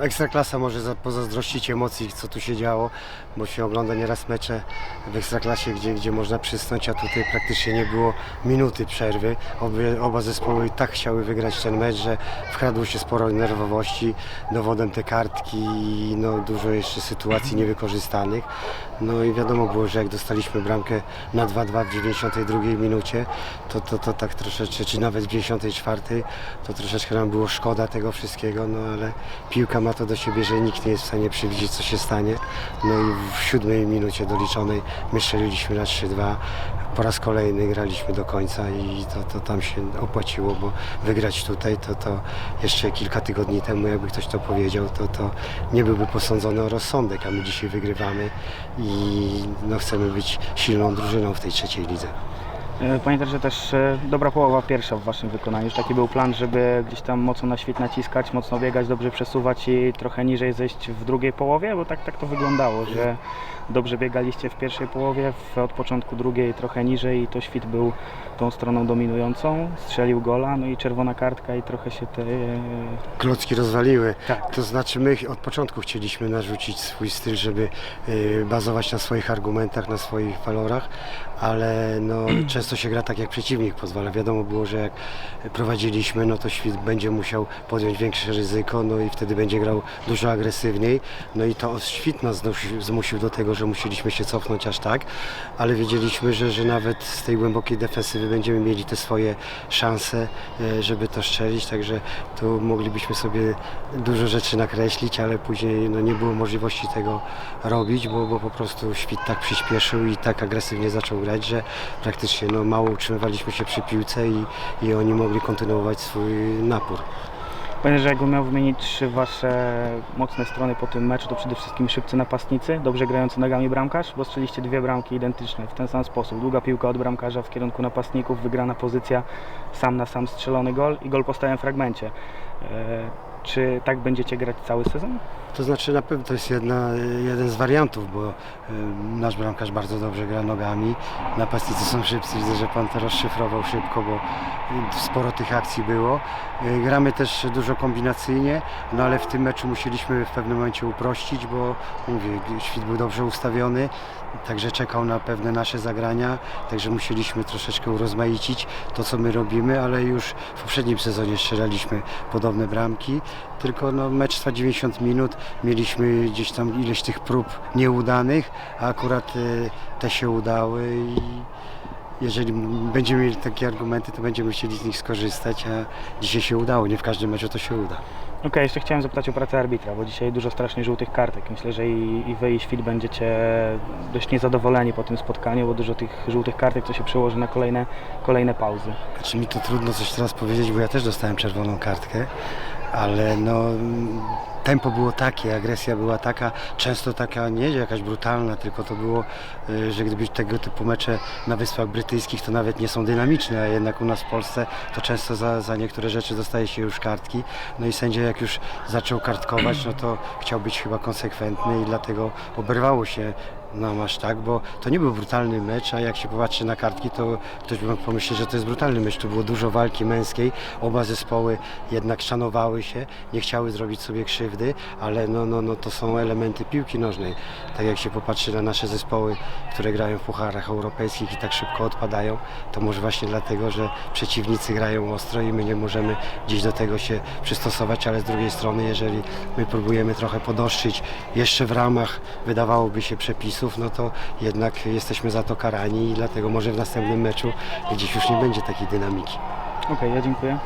Ekstraklasa może za- pozazdrościć emocji, co tu się działo, bo się ogląda nieraz mecze w Ekstraklasie, gdzie, gdzie można przysnąć, a tutaj praktycznie nie było minuty przerwy. Obie, oba zespoły tak chciały wygrać ten mecz, że wkradło się sporo nerwowości, dowodem te kartki i no, dużo jeszcze sytuacji niewykorzystanych. No i wiadomo było, że jak dostaliśmy bramkę na 2-2 w 92 minucie, to, to, to tak troszeczkę, czy nawet w 94, to troszeczkę nam było szkoda tego wszystkiego, no ale piłka ma to do siebie, że nikt nie jest w stanie przewidzieć, co się stanie. No i w siódmej minucie doliczonej my strzeliliśmy na 3-2. Po raz kolejny graliśmy do końca i to, to tam się opłaciło, bo wygrać tutaj to, to jeszcze kilka tygodni temu, jakby ktoś to powiedział, to, to nie byłby posądzony o rozsądek, a my dzisiaj wygrywamy i no, chcemy być silną drużyną w tej trzeciej lidze. E, Panie trenerze, też e, dobra połowa pierwsza w Waszym wykonaniu. Taki był plan, żeby gdzieś tam mocno na świt naciskać, mocno biegać, dobrze przesuwać i trochę niżej zejść w drugiej połowie, bo tak, tak to wyglądało, że dobrze biegaliście w pierwszej połowie, w, od początku drugiej trochę niżej i to świt był tą stroną dominującą, strzelił gola, no i czerwona kartka i trochę się te... e, klocki rozwaliły. Tak. To znaczy my od początku chcieliśmy narzucić swój styl, żeby bazować na swoich argumentach, na swoich walorach, ale no, często się gra tak jak przeciwnik pozwala. Wiadomo było, że jak prowadziliśmy, no to świt będzie musiał podjąć większe ryzyko, no i wtedy będzie grał dużo agresywniej. No i to świt nas zmusił- zmusił do tego, że musieliśmy się cofnąć aż tak, ale wiedzieliśmy, że, że nawet z tej głębokiej defensywy będziemy mieli te swoje szanse, e, żeby to strzelić, także tu moglibyśmy sobie dużo rzeczy nakreślić, ale później no, nie było możliwości tego robić, bo, bo po prostu świt tak przyspieszył i tak agresywnie zaczął grać, że praktycznie no, mało utrzymywaliśmy się przy piłce i, i oni mogli kontynuować swój napór. Panie, że jakbym miał wymienić trzy Wasze mocne strony po tym meczu, to przede wszystkim szybcy napastnicy, dobrze grający nogami bramkarz, bo strzeliście dwie bramki identyczne w ten sam sposób. Długa piłka od bramkarza w kierunku napastników, wygrana pozycja, sam na sam strzelony gol i gol po stałym fragmencie. E, czy tak będziecie grać cały sezon? To znaczy na pewno to jest jedna, jeden z wariantów, bo y, nasz bramkarz bardzo dobrze gra nogami, napastnicy są szybcy, widzę, że Pan to rozszyfrował szybko, bo y, sporo tych akcji było. Y, gramy też dużo kombinacyjnie, no ale w tym meczu musieliśmy w pewnym momencie uprościć, bo mówię, świt był dobrze ustawiony, także czekał na pewne nasze zagrania, także musieliśmy troszeczkę urozmaicić to, co my robimy, ale już w poprzednim sezonie strzelaliśmy podobne bramki, tylko no, mecz trwa 90 minut, mieliśmy gdzieś tam ileś tych prób nieudanych, a akurat y, te się udały i jeżeli będziemy mieli takie argumenty, to będziemy chcieli z nich skorzystać, a dzisiaj się udało, nie w każdym meczu to się uda. Okej, jeszcze chciałem zapytać o pracę arbitra, bo dzisiaj dużo strasznie żółtych kartek. Myślę, że i, i Wy i Świt będziecie dość niezadowoleni po tym spotkaniu, bo dużo tych żółtych kartek, co się przełoży na kolejne, kolejne pauzy. Znaczy mi to trudno coś teraz powiedzieć, bo ja też dostałem czerwoną kartkę, ale no tempo było takie, agresja była taka, często taka nie jakaś brutalna, tylko to było, y, że gdyby tego typu mecze na Wyspach Brytyjskich to nawet nie są dynamiczne, a jednak u nas w Polsce to często za, za niektóre rzeczy dostaje się już kartki. No i sędzia jak już zaczął kartkować, no to chciał być chyba konsekwentny i dlatego oberwało się nam aż tak, bo to nie był brutalny mecz, a jak się popatrzy na kartki, to ktoś by mógł pomyśleć, że to jest brutalny mecz. Tu było dużo walki męskiej, oba zespoły jednak szanowały się, nie chciały zrobić sobie krzywdy, ale no, no, no, to są elementy piłki nożnej. Tak jak się popatrzy na nasze zespoły, które grają w pucharach europejskich i tak szybko odpadają, to może właśnie dlatego, że przeciwnicy grają ostro i my nie możemy gdzieś do tego się przystosować, ale z drugiej strony, jeżeli my próbujemy trochę podoszczyć jeszcze w ramach, wydawałoby się, przepisów, no to jednak jesteśmy za to karani i dlatego może w następnym meczu gdzieś już nie będzie takiej dynamiki. Okej, ja dziękuję.